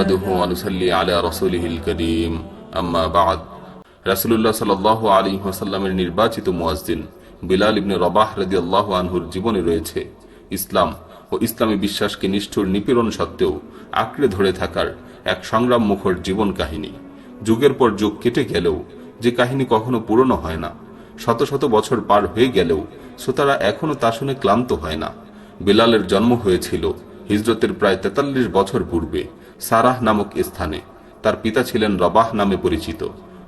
নাহমাদুহু আনুসাল্লি আলা রসুলহিল করিম। আম্মা বাদ। রাসুলুল্লাহ সাল্লাহ আলী ওয়াসাল্লামের নির্বাচিত মুয়াজদিন বিলাল ইবনে রবাহ রাজি আল্লাহ আনহুর জীবনে রয়েছে। ইসলাম ও ইসলামী বিশ্বাসকে নিষ্ঠুর নিপীড়ন সত্ত্বেও আঁকড়ে ধরে থাকার এক সংগ্রাম মুখর জীবন কাহিনী। যুগের পর যুগ কেটে গেলেও যে কাহিনী কখনো পুরনো হয় না, শত শত বছর পার হয়ে গেলেও শ্রোতারা এখনও তা শুনে ক্লান্ত হয় না। বিলালের জন্ম হয়েছিল হিজরতের প্রায় তেতাল্লিশ বছর পূর্বে। সারাহ নামক স্থানে। তার পিতা ছিলেন রবাহ নামে পরিচিত,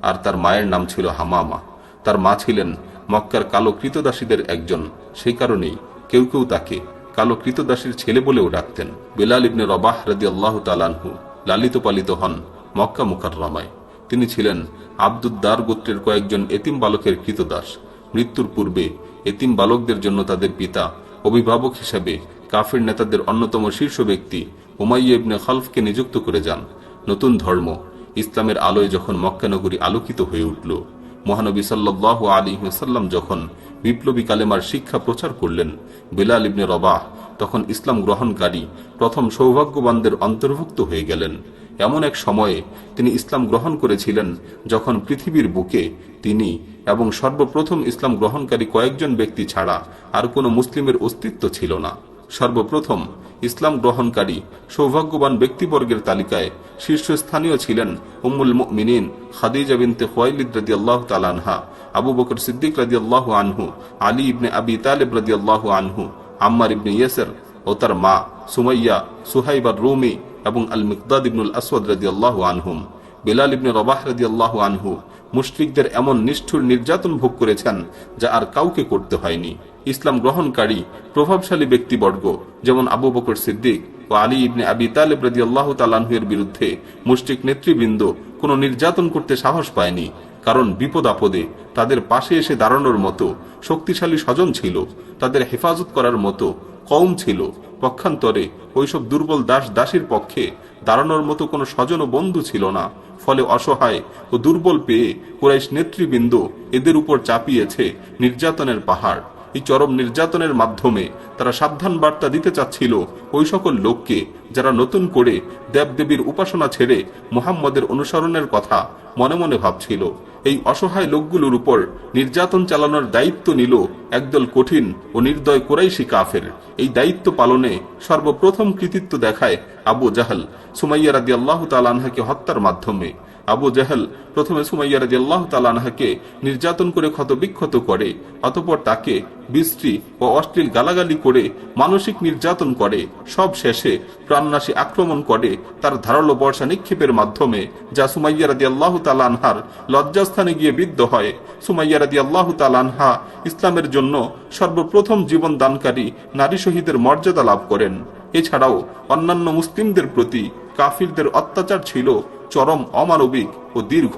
আর তার মায়ের নাম ছিল হামামা। তার মা ছিলেন মক্কার কালো কৃতদাসীদের একজন, সেই কারণেই কেউ কেউ তাকে কালো কৃতদাসীর ছেলে বলেও ডাকতেন। বেলাল ইবনে রবাহ রাদি আল্লাহ তালানহু লালিত পালিত হন মক্কা মুকাররমায়। তিনি ছিলেন আব্দুদ্দার গোত্রের কয়েকজন এতিম বালকের কৃতদাস। মৃত্যুর পূর্বে এতিম বালকদের জন্য তাদের পিতা অভিভাবক হিসাবে কাফের নেতাদের অন্যতম শীর্ষ ব্যক্তি উমাইয়া ইবনে খালফকে নিযুক্ত করে যান। নতুন ধর্ম। ইসলামের আলোয় যখন মক্কানগরী আলোকিত হয়ে উঠল, মহানবী সাল্লাহ আলী সাল্লাম যখন বিপ্লবী কালেমার শিক্ষা প্রচার করলেন বেলাল ইবনে রবাহ, তখন ইসলাম গ্রহণকারী প্রথম সৌভাগ্যবানদের অন্তর্ভুক্ত হয়ে গেলেন। এমন এক সময়ে তিনি ইসলাম গ্রহণ করেছিলেন যখন পৃথিবীর বুকে তিনি এবং সর্বপ্রথম ইসলাম গ্রহণকারী কয়েকজন ব্যক্তি ছাড়া আর কোনো মুসলিমের অস্তিত্ব ছিল না। সর্বপ্রথম ইসলাম গ্রহণকারী সৌভাগ্যবান ব্যক্তিবর্গের তালিকায় শীর্ষস্থানীয় ছিলেন উম্মুল মিনিন খাদিজা বিনতে খোয়াইলিদ রাদি আল্লাহ তালানহা আবু বকর সিদ্দিক রাদি আল্লাহ আনহু, আলী ইবনে আবি তালেব রাদি আল্লাহ আনহু, আম্মার ইবনে ইয়েসের ও তার মা সুমাইয়া সুহাইবার রুমি এবং আল মিকদাদ ইবনুল আসওয়াদ রাদি আল্লাহ আনহুম, বেলাল ইবনে রবাহ রাদি আল্লাহ আনহু মুশরিকদের এমন নিষ্ঠুর নির্যাতন ভোগ করেছেন যা আর কাউকে করতে হয়নি। ইসলাম গ্রহণকারী, প্রভাবশালী ব্যক্তিবর্গ যেমন আবু বকর সিদ্দিক ও আলী ইবনে আবি তালেব রাদি আল্লাহ তালানহুয়ের বিরুদ্ধে মুশরিক নেতৃবৃন্দ কোনো নির্যাতন করতে সাহস পায়নি, কারণ বিপদ আপদে তাদের পাশে এসে দাঁড়ানোর মতো শক্তিশালী স্বজন ছিল, তাদের হেফাজত করার মতো কম ছিল। পক্ষান্তরে ওইসব দুর্বল দাস দাসীর পক্ষে দাঁড়ানোর মতো কোনো স্বজন বন্ধু ছিল না। ফলে অসহায় ও দুর্বল পেয়ে কুরাইশ নেতৃবৃন্দ এদের উপর চাপিয়েছে নির্যাতনের পাহাড়। এই চরম নির্যাতনের মাধ্যমে তারা সাবধান বার্তা দিতে চাচ্ছিল ওই সকল লোককে যারা নতুন করে দেবদেবীর উপাসনা ছেড়ে মোহাম্মদের অনুসরণের কথা মনে মনে ভাবছিল। এই অসহায় লোকগুলোর উপর নির্যাতন চালানোর দায়িত্ব নিল একদল কঠিন ও নির্দয় কোরাইশি কাফের। এই দায়িত্ব পালনে সর্বপ্রথম কৃতিত্ব দেখায় আবু জাহাল, সুমাইয়া রাদি আল্লাহ তালাহাকে হত্যার মাধ্যমে। আবু জাহেল প্রথমে সুমাইয়া রাজি আল্লাহ তালানহাকে নির্যাতন করে ক্ষতবিক্ষত করে, অতপর তাকে বিশ্রী ও অশ্লীল গালাগালি করে মানসিক নির্যাতন করে, সব শেষে প্রাণনাশী আক্রমণ করে তার ধারালো বর্ষা নিক্ষেপের মাধ্যমে, যা সুমাইয়া রাদি আল্লাহ তালানহার লজ্জাস্থানে গিয়ে বিদ্ধ হয়। সুমাইয়া রাদি আল্লাহ তালানহা ইসলামের জন্য সর্বপ্রথম জীবন দানকারী নারী শহীদের মর্যাদা লাভ করেন। এছাড়াও অন্যান্য মুসলিমদের প্রতি কাফিরদের অত্যাচার ছিল চরম অমানবিক ও দীর্ঘ।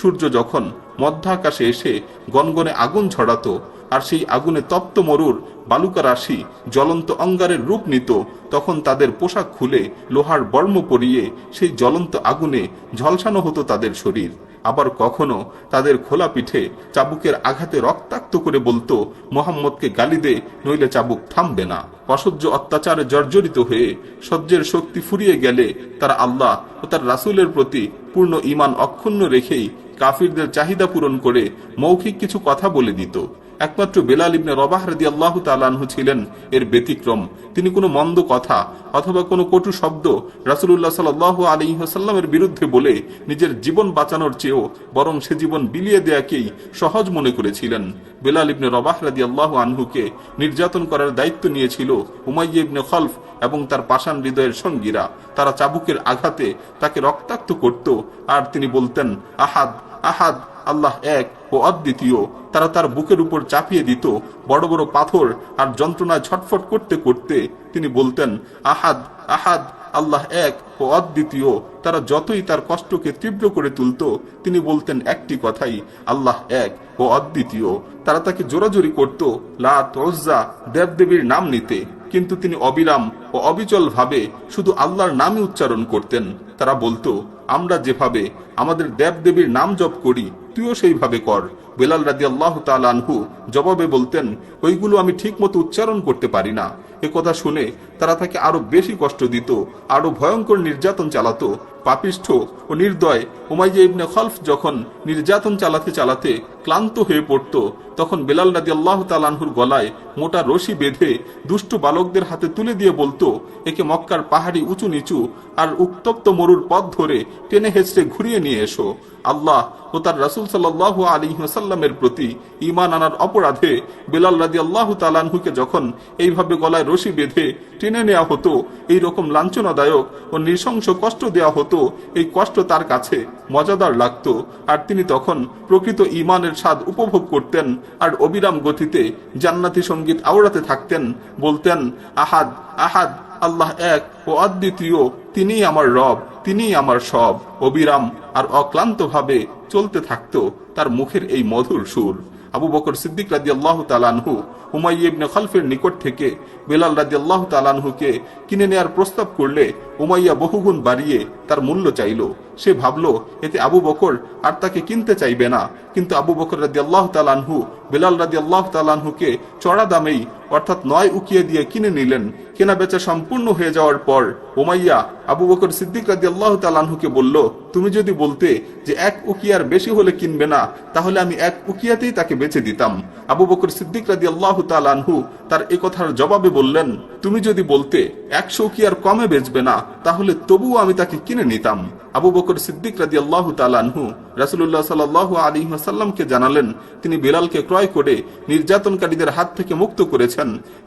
সূর্য যখন মধ্যাকাশে এসে গনগনে আগুন ছড়াত, আর সেই আগুনে তপ্ত মরুর বালুকা রাশি জ্বলন্ত অঙ্গারের রূপ নিত, তখন তাদের পোশাক খুলে লোহার বর্ম পরিয়ে সেই জ্বলন্ত আগুনে ঝলসানো হতো তাদের শরীর। আবার কখনো তাদের খোলা পিঠে চাবুকের আঘাতে রক্তাক্ত করে বলতো, মোহাম্মদকে গালি দে, নইলে চাবুক থামবে না। অসহ্য অত্যাচারে জর্জরিত হয়ে সহ্যের শক্তি ফুরিয়ে গেলে তারা আল্লাহ ও তার রাসুলের প্রতি পূর্ণ ইমান অক্ষুণ্ণ রেখেই কাফিরদের চাহিদা পূরণ করে মৌখিক কিছু কথা বলে দিত। একমাত্র বেলাল ইবনে রবাহ রাদি আল্লাহ তালানহু ছিলেন। এর ব্যতিক্রম। তিনি কোনো মন্দ কথা অথবা কোনো কটু শব্দ রাসুল্লাহ সাল আলী হাসাল্লামের বিরুদ্ধে বলে নিজের জীবন বাঁচানোর চেয়েও বরং সে জীবন বিলিয়ে দেয়াকেই সহজ মনে করেছিলেন। বেলাল ইবনে রবাহ রাদি আল্লাহ আনহুকে নির্যাতন করার দায়িত্ব নিয়েছিল উমাইয়া ইবনে খলফ এবং তার পাষাণ হৃদয়ের সঙ্গীরা। তারা চাবুকের আঘাতে তাকে রক্তাক্ত করত। আর তিনি বলতেন, আহাদ আহাদ আল্লাহ এক ও অদ্বিতীয়। তারা তার বুকের উপর চাপিয়ে দিত, বড় বড় পাথর আর যন্ত্রণায় ছটফট করতে করতে। তিনি বলতেন, আহাদ আহাদ, আল্লাহ এক ও অদ্বিতীয়। তারা যতই তার কষ্টকে তীব্র করে তুলত, তিনি বলতেন একটি কথাই, আল্লাহ এক ও অদ্বিতীয়। তারা তাকে জোরাজোরি করত লাত ওজ্জা দেবদেবীর নাম নিতে। কিন্তু তিনি অবিরাম ও অবিচল ভাবে শুধু আল্লাহর নামই উচ্চারণ করতেন। তারা বলতো, আমরা যেভাবে আমাদের দেব দেবীর নাম জপ করি তুইও সেইভাবে কর। বেলাল রাদি আল্লাহ আনহু জবাবে বলতেন, ওইগুলো আমি ঠিক মতো উচ্চারণ করতে পারি না। এ কথা শুনে তারা তাকে আরও বেশি কষ্ট দিত, আরও ভয়ঙ্কর নির্যাতন চালাতো। পাপিষ্ঠ ও নির্দয় উমাইয়া ইবনে খলফ যখন নির্যাতন চালাতে চালাতে ক্লান্ত হয়ে পড়ত, তখন বেলাল রাদি আল্লাহ তালানহুর গলায় মোটা রশি বেঁধে দুষ্ট বালকদের হাতে তুলে দিয়ে বলতো, একে মক্কার পাহাড়ি উঁচু নিচু আর উত্তপ্ত মরুর পথ ধরে টেনে হেঁচড়ে ঘুরিয়ে নিয়ে এসো। আল্লাহ ও তার রাসুল সাল্লাহ আলী সাল্লামের প্রতি ইমান আনার অপরাধে বেলাল রাদি আল্লাহ তালানহুকে যখন এইভাবে গলায় রশি বেঁধে টেনে নেওয়া হতো এই রকম লাঞ্ছনাদায়ক ও নৃশংস কষ্ট দেওয়া হতো, এই কষ্ট তার কাছে মজাদার লাগত। আর তিনি তখন প্রকৃত ইমানের স্বাদ উপভোগ করতেন আর অবিরাম গতিতে জান্নাতি সংগীত আওড়াতে থাকতেন, বলতেন, আহাদ আহাদ, আল্লাহ এক ও অদ্বিতীয়, তিনিই আমার রব, তিনিই আমার সব। অবিরাম আর অক্লান্তভাবে চলতে থাকতো তার মুখের এই মধুর সুর। আবু বকর সিদ্দিক রাজি আল্লাহ তালানহু হুমাইয়া ইবনে খলফের নিকট থেকে বেলাল রাজি আল্লাহ তালানহুকে কিনে নেয়ার প্রস্তাব করলে উমাইয়া বহুগুণ বাড়িয়ে তার মূল্য চাইল। সে ভাবল, এতে আবু বকর আর তাকে কিনতে চাইবে না। কিন্তু আবু বকর রাজি আল্লাহ তালানহু বেলাল রাজি আল্লাহ তালানহুকে চড়া দামেই অর্থাৎ নয় উকিয়ে দিয়ে কিনে নিলেন। কেনা বেচা সম্পূর্ণ হয়ে যাওয়ার পর ওমাইয়া আবু বকর সিদ্দিক রাজি আল্লাহ তালানহুকে বলল, তুমি যদি বলতে যে এক উকিয়ার বেশি হলে কিনবে না, তাহলে আমি এক উকিয়াতেই তাকে বেচে দিতাম। আবু বকর সিদ্দিক রাজি আল্লাহ তালানহু তার এ কথার জবাবে বললেন, তুমি যদি বলতে একশো উকিয়ার কমে বেচবে না, তাহলে তবুও আমি তাকে কিনে নিতাম। আবু বকর সিদ্দিক রাজি আল্লাহ তালানহু রাসুল্লাহ সাল আলী সাল্লামকে জানালেন, তিনি বেলালকে ক্রয় করে নির্যাতনকারীদের হাত থেকে মুক্ত করেছেন।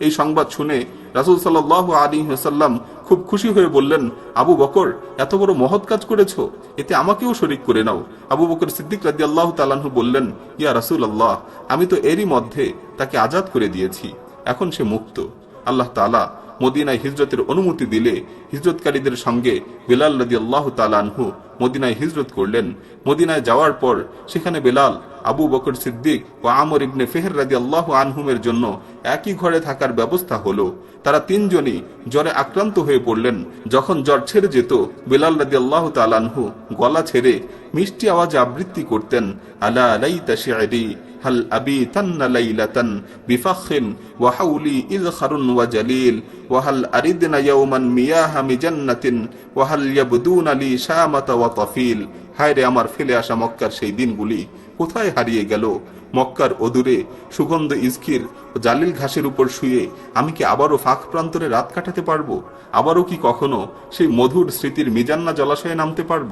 এই সংবাদ শুনে রাসুল সাল্লাহ আলী সাল্লাম খুব খুশি হয়ে বললেন, আবু বকর, এত বড় মহৎ কাজ করেছ, এতে আমাকেও শরিক করে নাও। আবু বকর সিদ্দিক রাজি আল্লাহ তালাহু বললেন, ইয়া রাসুল আল্লাহ আমি তো এরই মধ্যে তাকে আজাদ করে দিয়েছি, এখন সে মুক্ত। আল্লাহ তালা মদিনায় হিজরতের অনুমতি দিলে হিজরতকারীদের সঙ্গে বেলাল রাদি আল্লাহ তালানহু মদিনায় হিজরত করলেন। মদিনায় যাওয়ার পর সেখানে বেলাল আবু বকর সিদ্দিক ও আমর ইবনে ফেহের রাজি আল্লাহ আনহুমের জন্য একই ঘরে থাকার ব্যবস্থা হলো। তারা তিনজনই জ্বরে আক্রান্ত হয়ে পড়লেন। যখন জ্বর ছেড়ে যেত, বেলাল রাজি আল্লাহ তালানহু গলা ছেড়ে মিষ্টি আওয়াজে আবৃত্তি করতেন, আলা আলাই তাশিআরি হাল আবি তান্নালাই লাতান বিফাখিন ওয়াহাউলি ইল খারুন ওয়া জালিল ওয়াহাল আরিদিন আরিদনা মিয়া হামি মিজান্নাতিন ওয়াহ্ ইয়াবুদুন আলি শাহ শামাতা ওয়া তাফিল। হায় রে আমার ফেলে আসা মক্কার সেই দিনগুলি কোথায় হারিয়ে গেল? মক্কার অদূরে সুগন্ধ ইস্কির ও জালিল ঘাসের উপর শুয়ে আমি কি আবারও ফাঁক প্রান্তরে রাত কাটাতে পারব? আবারও কি কখনো সেই মধুর স্মৃতির মিজান্না জলাশয়ে নামতে পারব?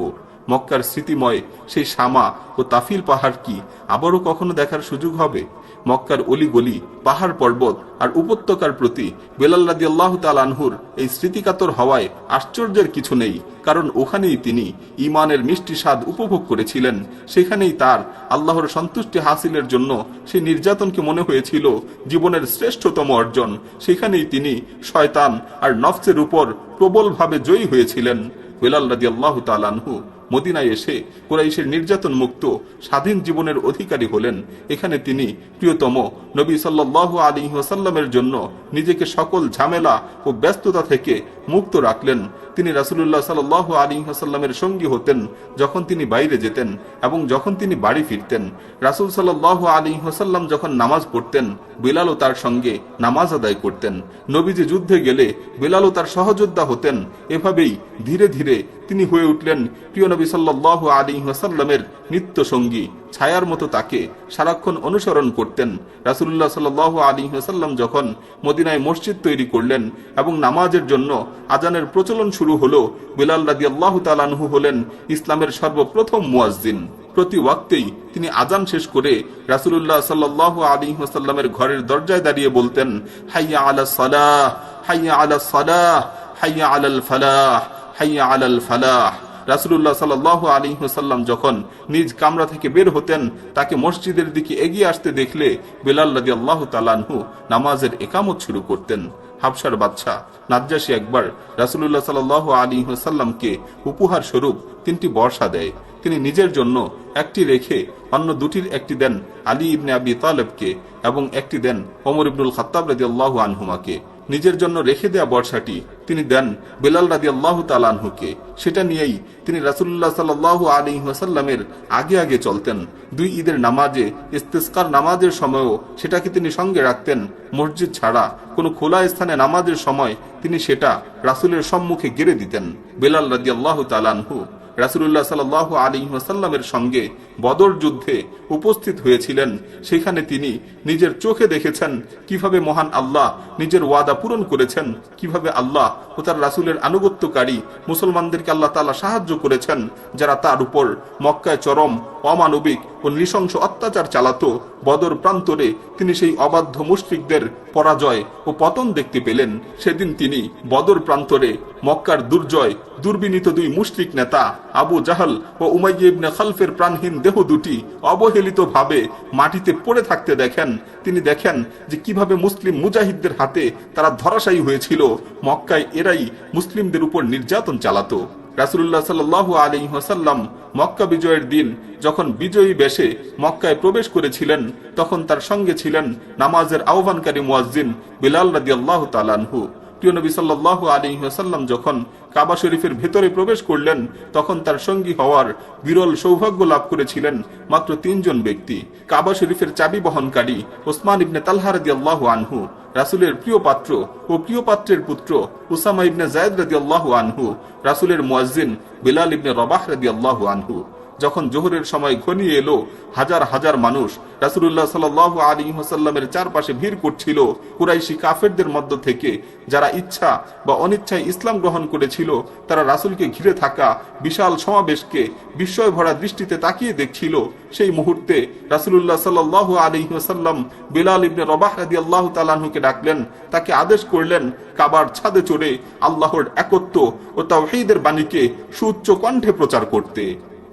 মক্কার স্মৃতিময় সেই শামা ও তাফিল পাহাড় কি আবারও কখনো দেখার সুযোগ হবে? মক্কার অলিগলি, পাহাড় পর্বত আর উপত্যকার প্রতি বেলাল রাদি আল্লাহ তালানহুর এই স্মৃতিকাতর হওয়ায় আশ্চর্যের কিছু নেই, কারণ ওখানেই তিনি ইমানের মিষ্টি স্বাদ উপভোগ করেছিলেন। সেখানেই তার আল্লাহর সন্তুষ্টি হাসিলের জন্য সেই নির্যাতনকে মনে হয়েছিল জীবনের শ্রেষ্ঠতম অর্জন। সেখানেই তিনি শয়তান আর নফসের উপর প্রবলভাবে জয়ী হয়েছিলেন, বেলাল রাদি আল্লাহ তালানহু মদিনায় এসে কোরাইশের নির্যাতন মুক্ত স্বাধীন জীবনের অধিকারী হলেন। এখানে তিনি প্রিয়তম নবী সাল্লাহ আলী ওসাল্লামের জন্য নিজেকে সকল ঝামেলা ও ব্যস্ততা থেকে মুক্ত রাখলেন। তিনি রাসুল্লাহ সাল আলী ওসাল্লামের সঙ্গী হতেন, যখন তিনি বাইরে যেতেন এবং যখন তিনি বাড়ি ফিরতেন। রাসুল সাল্লাহ আলী ওসাল্লাম যখন নামাজ পড়তেন, বিলালও তার সঙ্গে নামাজ আদায় করতেন। নবীজি যুদ্ধে গেলে বিলালও তার সহযোদ্ধা হতেন। এভাবেই ধীরে ধীরে তিনি হয়ে উঠলেন প্রিয় নবী সাল্লাহ আলী ওসাল্লামের নিত্য সঙ্গী ছায়ার মতো তাকে সারাক্ষণ অনুসরণ করতেন। রাসুল্লাহ সাল আলী ওসাল্লাম যখন মদিনায় মসজিদ তৈরি করলেন এবং নামাজের জন্য আজানের প্রচলন শুরু হলো, বিলাল রাদি আল্লাহ তালানহু হলেন ইসলামের সর্বপ্রথম মুয়াজ্জিন। প্রতি ওয়াক্তেই তিনি আজান শেষ করে রাসুল্লাহ সাল্লাহ আলী ওসাল্লামের ঘরের দরজায় দাঁড়িয়ে বলতেন, হাইয়া আলা সালাহ, হাইয়া আলা সালাহ, হাইয়া আলাল ফালাহ, হাইয়া আলাল ফালাহ। রাসুল্লাহ সাল আলী হুসাল্লাম যখন নিজ কামরা থেকে বের হতেন, তাকে মসজিদের দিকে এগিয়ে আসতে দেখলে বেলাল রাজি আল্লাহ তালানহু নামাজের একামত শুরু করতেন। হাবসার বাদশাহ নাজ্জাসী একবার রাসুল্লাহ সাল আলী হুসাল্লামকে উপহার স্বরূপ তিনটি বর্ষা দেয়। তিনি নিজের জন্য একটি রেখে অন্য দুটির একটি দেন আলী ইবনে আবি তালেবকে এবং একটি দেন ওমর ইবনুল খত্তাব রাজি আল্লাহ আনহুমাকে। নিজের জন্য রেখে দেয়া বর্ষাটি তিনি দেন বেলাল রাদি আল্লাহ তালানহুকে সেটা নিয়েই তিনি রাসুল্লাহ সাল্লাহ আলী ওয়াসাল্লামের আগে আগে চলতেন। দুই ঈদের নামাজে, ইস্তেস্কার নামাজের সময়ও সেটাকে তিনি সঙ্গে রাখতেন। মসজিদ ছাড়া কোনো খোলা স্থানে নামাজের সময় তিনি সেটা রাসুলের সম্মুখে গেড়ে দিতেন। বেলাল রাদি আল্লাহ তালানহু রাসুল্লাহ সাল আলী ওয়াসাল্লামের সঙ্গে বদর যুদ্ধে উপস্থিত হয়েছিলেন। সেখানে তিনি নিজের চোখে দেখেছেন কীভাবে মহান আল্লাহ নিজের ওয়াদা পূরণ করেছেন, কীভাবে আল্লাহ ও তার রাসুলের আনুগত্যকারী মুসলমানদেরকে আল্লাহ তালা সাহায্য করেছেন, যারা তার উপর মক্কায় চরম অমানবিক ও নৃশংস অত্যাচার চালাতো। বদর প্রান্তরে তিনি সেই অবাধ্য মুশরিকদের পরাজয় ও পতন দেখতে পেলেন। সেদিন তিনি বদর প্রান্তরে মক্কার দুর্জয়, দুর্বিনীত দুই মুশরিক নেতা, আবু জাহাল ও উমাইয়া খালফের প্রাণহীন দেহ দুটি অবহেলিত ভাবে মাটিতে পড়ে থাকতে দেখেন। তিনি দেখেন যে কীভাবে মুসলিম মুজাহিদদের হাতে তারা ধরাশায়ী হয়েছিল। মক্কায় এরাই মুসলিমদের উপর নির্যাতন চালাতো। রাসুল্লাহ সাল আলী হাসাল্লাম মক্কা বিজয়ের দিন যখন বিজয়ী বেশে মক্কায় প্রবেশ করেছিলেন, তখন তার সঙ্গে ছিলেন নামাজের আহ্বানকারী মুয়াজ্জিন বিলাল রাদি আল্লাহ তালানহু প্রিয় নবী সাল্লাহ আলী হাসাল্লাম যখন কাবা শরীফের ভেতরে প্রবেশ করলেন, তখন তার সঙ্গী হওয়ার বিরল সৌভাগ্য লাভ করেছিলেন মাত্র তিনজন ব্যক্তি। কাবা শরীফের চাবি বহনকারী ওসমান ইবনে তালহা রাদি আল্লাহ আনহু, রাসুলের প্রিয় পাত্র ও প্রিয় পাত্রের পুত্র উসামা ইবনে জায়দ রাদি আল্লাহ আনহু, রাসুলের মুয়াজ্জিন বিলাল ইবনে রবাহ রাদি আল্লাহ আনহু। যখন জোহরের সময় ঘনিয়ে এলো, হাজার হাজার মানুষ রাসুল্লাহ সাল আলী হাসাল্লামের চারপাশে ভিড় করছিল। কুরাইশি কাফেরদের মধ্য থেকে যারা ইচ্ছা বা অনিচ্ছায় ইসলাম গ্রহণ করেছিল, তারা রাসুলকে ঘিরে থাকা বিশাল সমাবেশকে বিস্ময় ভরা দৃষ্টিতে তাকিয়ে দেখছিল। সেই মুহূর্তে রাসুল্লাহ সাল আলী হাসাল্লাম বিলাল ইবনে রবাহ রাদি আল্লাহ তালাহুকে ডাকলেন। তাকে আদেশ করলেন, কাবার ছাদে চড়ে আল্লাহর একত্ব ও তাওহীদের বাণীকে সুউচ্চ কণ্ঠে প্রচার করতে।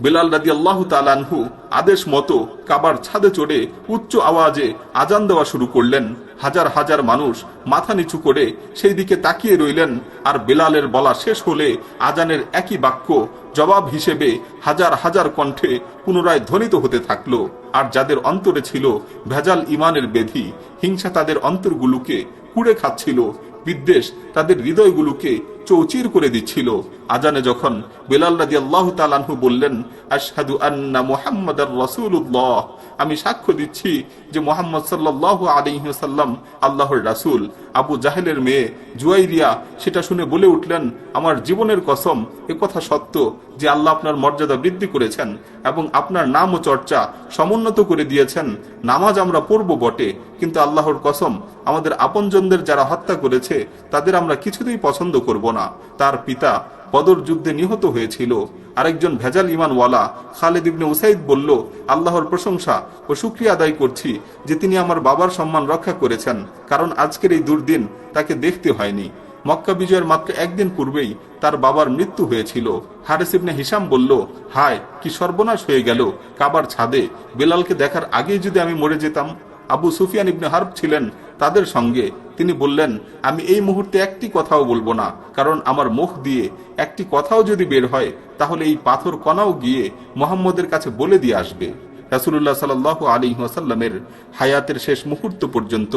বেলাল রাদি আল্লাহ তালানহু আদেশ মতো কাবার ছাদে চড়ে উচ্চ আওয়াজে আজান দেওয়া শুরু করলেন। হাজার হাজার মানুষ মাথা নিচু করে সেই দিকে তাকিয়ে রইলেন আর বেলালের বলা শেষ হলে আজানের একই বাক্য জবাব হিসেবে হাজার হাজার কণ্ঠে পুনরায় ধ্বনিত হতে থাকল। আর যাদের অন্তরে ছিল ভেজাল ইমানের বেধি, হিংসা তাদের অন্তরগুলোকে কুড়ে খাচ্ছিল। বিদ্বেষ তাদের হৃদয়গুলোকে চৌচির করে দিচ্ছিল। আজানে যখন বেলাল রাজি আল্লাহ তালানহু বললেন আশহাদু আন্না মোহাম্মদ রাসূলুল্লাহ। আমি সাক্ষ্য দিচ্ছি যে মোহাম্মদ সাল্লাহ আলিহাল্লাম আল্লাহর রাসূল। আবু জাহেলের মেয়ে জুয়াইরিয়া সেটা শুনে বলে উঠলেন, আমার জীবনের কসম, এ কথা সত্য যে আল্লাহ আপনার মর্যাদা বৃদ্ধি করেছেন এবং আপনার নাম ও চর্চা সমুন্নত করে দিয়েছেন। নামাজ আমরা পড়ব বটে, কিন্তু আল্লাহর কসম, আমাদের আপনজনদের যারা হত্যা করেছে, তাদের আমরা কিছুতেই পছন্দ করব না। তার পিতা বদর যুদ্ধে নিহত হয়েছিল। আরেকজন ভেজাল ইমানওয়ালা খালেদ ইবনে উসাইদ বলল, আল্লাহর প্রশংসা ও শুক্রিয়া আদায় করছি যে তিনি আমার বাবার সম্মান রক্ষা করেছেন, কারণ আজকের এই দুর্দিন তাকে দেখতে হয়নি। মক্কা বিজয়ের মাত্র একদিন পূর্বেই তার বাবার মৃত্যু হয়েছিল। হারেস ইবনে হিসাম বলল, হায়, কি সর্বনাশ হয়ে গেল কাবার ছাদে। বেলালকে দেখার আগেই যদি আমি মরে যেতাম, আবু সুফিয়ান ইবনে হার্ব ছিলেন তাদের সঙ্গে তিনি বললেন, আমি এই মুহূর্তে একটি কথাও বলব না, কারণ আমার মুখ দিয়ে একটি কথাও যদি বের হয়, তাহলে এই পাথর কণাও গিয়ে মোহাম্মদের কাছে বলে দিয়ে আসবে। রাসুল্লাহ সাল আলী ওয়াসাল্লামের হায়াতের শেষ মুহূর্ত পর্যন্ত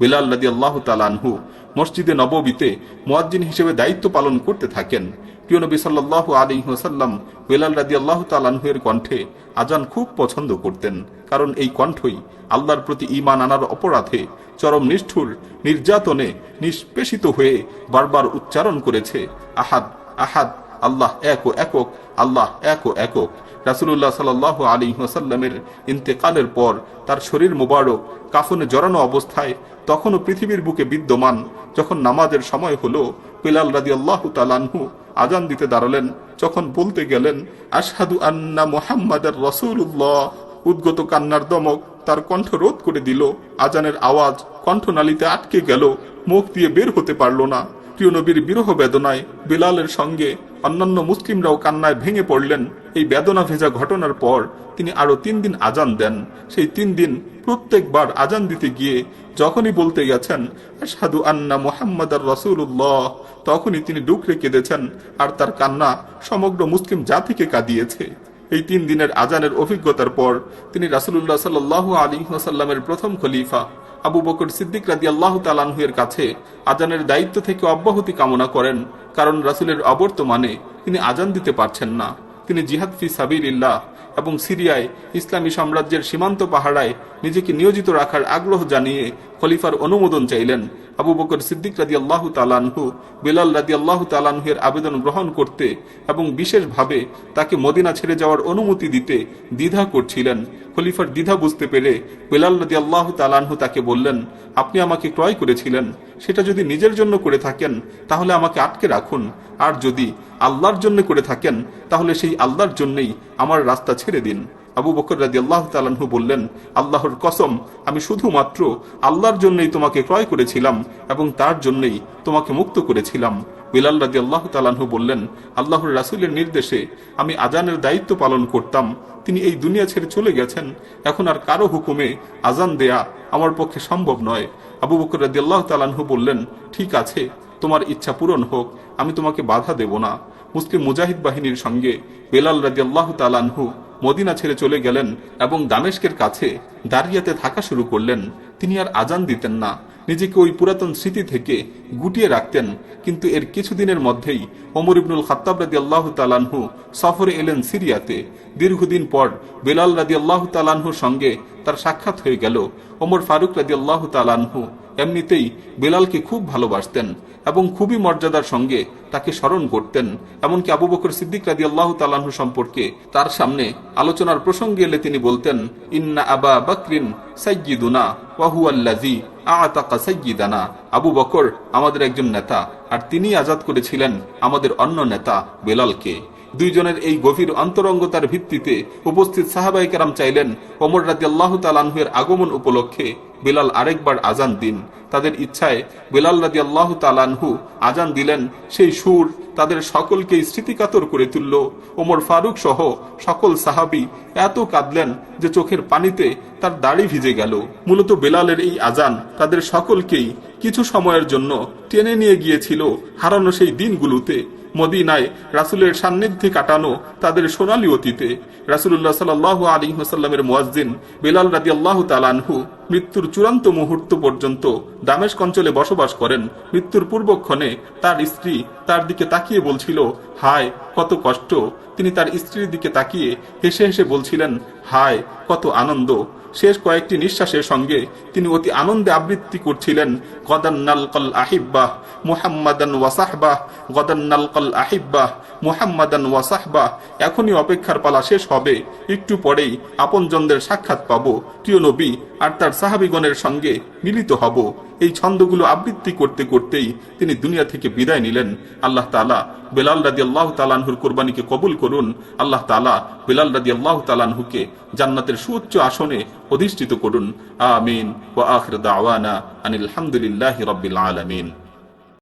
বিলাল রাদি আল্লাহ তালানহু মসজিদে নববীতে মোয়াজ্জিন হিসেবে দায়িত্ব পালন করতে থাকেন। প্রিয় সাল্লাহ আলী ওসাল্লাম বেলাল আল্লাহ তালানহুয়ের কণ্ঠে আজান খুব পছন্দ করতেন, কারণ এই কণ্ঠই আল্লাহর প্রতি ইমান আনার অপরাধে চরম নিষ্ঠুর, নির্যাতনে নিষ্পেষিত হয়ে বারবার উচ্চারণ করেছে, আহাদ আহাদ, আল্লাহ এক ও একক, আল্লাহ এক ও একক। রাসুল্লাহ সাল আলী ওসাল্লামের ইন্তেকালের পর তার শরীর মোবারক, কাফনে জড়ানো অবস্থায় তখনও পৃথিবীর বুকে বিদ্যমান। যখন নামাজের সময় হলো পিলাল রাদি আল্লাহ তালানহু আজান দিতে দাঁড়ালেন। যখন বলতে গেলেন, আশহাদু আন্না মোহাম্মদের রসুল্লাহ উদ্গত কান্নার দমক তার কণ্ঠ রোধ করে দিল। আজানের আওয়াজ কণ্ঠনালীতে আটকে গেল। মুখ দিয়ে বের হতে পারল না। প্রিয় নবীর বিরহ বেদনায় বিলালের সঙ্গে অন্যান্য মুসলিমরাও কান্নায় ভেঙে পড়লেন। এই বেদনা ভেজা ঘটনার পর তিনি আরও তিন দিন আজান দেন। সেই তিন দিন প্রত্যেকবার আজান দিতে গিয়ে যখনই বলতে গেছেন সাধু আন্না মোহাম্মদ আর রসুল্লাহ তখনই তিনি ডুকরে কেঁদেছেন। আর তার কান্না সমগ্র মুসলিম জাতিকে কাঁদিয়েছে। এই তিন দিনের আজানের অভিজ্ঞতার পর তিনি রাসুলুল্লাহ সাল্লাহ আলী ওসাল্লামের প্রথম খলিফা আবু বকর সিদ্দিক রাদি আল্লাহ তালানহুয়ের কাছে আজানের দায়িত্ব থেকে অব্যাহতি কামনা করেন, কারণ রাসুলের অবর্তমানে তিনি আজান দিতে পারছেন না। তিনি জিহাদ ফি সাবিরিল্লাহ এবং সিরিয়ায় ইসলামী সাম্রাজ্যের সীমান্ত পাহারায় নিজেকে নিয়োজিত রাখার আগ্রহ জানিয়ে খলিফার অনুমোদন চাইলেন। আবু বকর সিদ্দিক রাজি আল্লাহ তালানহু বেলাল রাজি আল্লাহ তালানহের আবেদন গ্রহণ করতে এবং বিশেষভাবে তাকে মদিনা ছেড়ে যাওয়ার অনুমতি দিতে দ্বিধা করছিলেন। খলিফার দ্বিধা বুঝতে পেরে বেলাল রাজি আল্লাহ তালানহু তাকে বললেন, আপনি আমাকে ক্রয় করেছিলেন। সেটা যদি নিজের জন্য করে থাকেন, তাহলে আমাকে আটকে রাখুন। আর যদি আল্লাহর জন্য করে থাকেন, তাহলে সেই আল্লাহর জন্যই আমার রাস্তা ছেড়ে দিন। আবু বকর রাজি আল্লাহ তালাহু বললেন, আল্লাহর কসম, আমি শুধুমাত্র আল্লাহর জন্যই তোমাকে ক্রয় করেছিলাম এবং তার জন্যই তোমাকে মুক্ত করেছিলাম। বিলাল রাজি আল্লাহ তালাহু বললেন, আল্লাহর রাসুলের নির্দেশে আমি আজানের দায়িত্ব পালন করতাম। তিনি এই দুনিয়া ছেড়ে চলে গেছেন। এখন আর কারও হুকুমে আজান দেয়া আমার পক্ষে সম্ভব নয়। আবু বকর রাজি আল্লাহ তালাহু বললেন, ঠিক আছে, তোমার ইচ্ছা পূরণ হোক, আমি তোমাকে বাধা দেব না। মুসলিম মুজাহিদ বাহিনীর সঙ্গে বেলাল রাজি আল্লাহ তালানহু মদিনা ছেড়ে চলে গেলেন এবং দামেশকের কাছে দাঁড়িয়াতে থাকা শুরু করলেন। তিনি আর আজান দিতেন না। নিজেকে ওই পুরাতন স্মৃতি থেকে গুটিয়ে রাখতেন। কিন্তু এর কিছুদিনের মধ্যেই ওমর ইবনুল খাত্তাব রাদি আল্লাহ তালানহু সফরে এলেন সিরিয়াতে। দীর্ঘদিন পর বেলাল রাদি আল্লাহ তালানহুর সঙ্গে তার সাক্ষাৎ হয়ে গেল। ওমর ফারুক রাদি আল্লাহ তালানহু এমনিতেই বেলালকে খুব ভালোবাসতেন এবং খুবই মর্যাদার সঙ্গে তাকে স্মরণ করতেন। এমনকি আবু বকর সিদ্দিক রাদি আল্লাহ তালাহু সম্পর্কে তার সামনে আলোচনার প্রসঙ্গে এলে তিনি বলতেন, ইন্না আবা বকরিন সাইয়িদুনা ওয়াহু আল্লাজি আতাকা সাইয়িদানা আবু বকর আমাদের একজন নেতা, আর তিনি আজাদ করেছিলেন আমাদের অন্য নেতা, বেলালকে। দুইজনের এই গভীর অন্তরঙ্গতার ভিত্তিতে উপস্থিত সাহাবাই কেরাম চাইলেন ওমর রাজি আল্লাহ তালানহুয়ের আগমন উপলক্ষে বেলাল আরেকবার আজান দিন। তাদের ইচ্ছায় বেলাল রাজি আল্লাহ তালানহু আজান দিলেন। সেই সুর তাদের সকলকেই স্মৃতিকাতর করে তুলল। ওমর ফারুক সহ সকল সাহাবি এত কাঁদলেন যে চোখের পানিতে তার দাড়ি ভিজে গেল। মূলত বেলালের এই আজান তাদের সকলকেই কিছু সময়ের জন্য টেনে নিয়ে গিয়েছিল হারানো সেই দিনগুলোতে। মদিনায় রাসুলের সান্নিধ্যে কাটানো তাদের সোনালি অতীতে। রাসুল্লাহ সাল আলী হাসাল্লামের মোয়াজ্জিন বেলাল রাজি আল্লাহ তালানহু মৃত্যুর চূড়ান্ত মুহূর্ত পর্যন্ত দামেশ অঞ্চলে বসবাস করেন। মৃত্যুর পূর্বক্ষণে তার স্ত্রী তার দিকে তাকিয়ে বলছিল, হায়, কত কষ্ট। তিনি তার স্ত্রীর দিকে তাকিয়ে হেসে হেসে বলছিলেন, হায়, কত আনন্দ। শেষ কয়েকটি নিঃশ্বাসের সঙ্গে তিনি অতি আনন্দে আবৃত্তি করছিলেন, গদান্নাল কল আহিব্বাহ, মুহাম্মাদান ওয়াসাহবাহ গদান্নাল কল আহিব্বাহ, মুহাম্মাদান ওয়াসাহবাহ এখনই অপেক্ষার পালা শেষ হবে, একটু পরেই আপনজনদের সাক্ষাৎ পাবো, প্রিয় নবী, আর তার সাহাবিগণের সঙ্গে মিলিত হব। এই ছন্দগুলো আবৃত্তি করতে করতেই তিনি দুনিয়া থেকে বিদায় নিলেন। আল্লাহ তালা বেলাল রাদি আল্লাহ তালানহুর কোরবানিকে কবুল করুন। আল্লাহ তালা বেলাল রাদি আল্লাহ তালানহুকে জান্নাতের সুউচ্চ আসনে অধিষ্ঠিত করুন। আমিন। ও আখর দাওয়ানা আনিল হামদুলিল্লাহ রব্বিল আলমিন।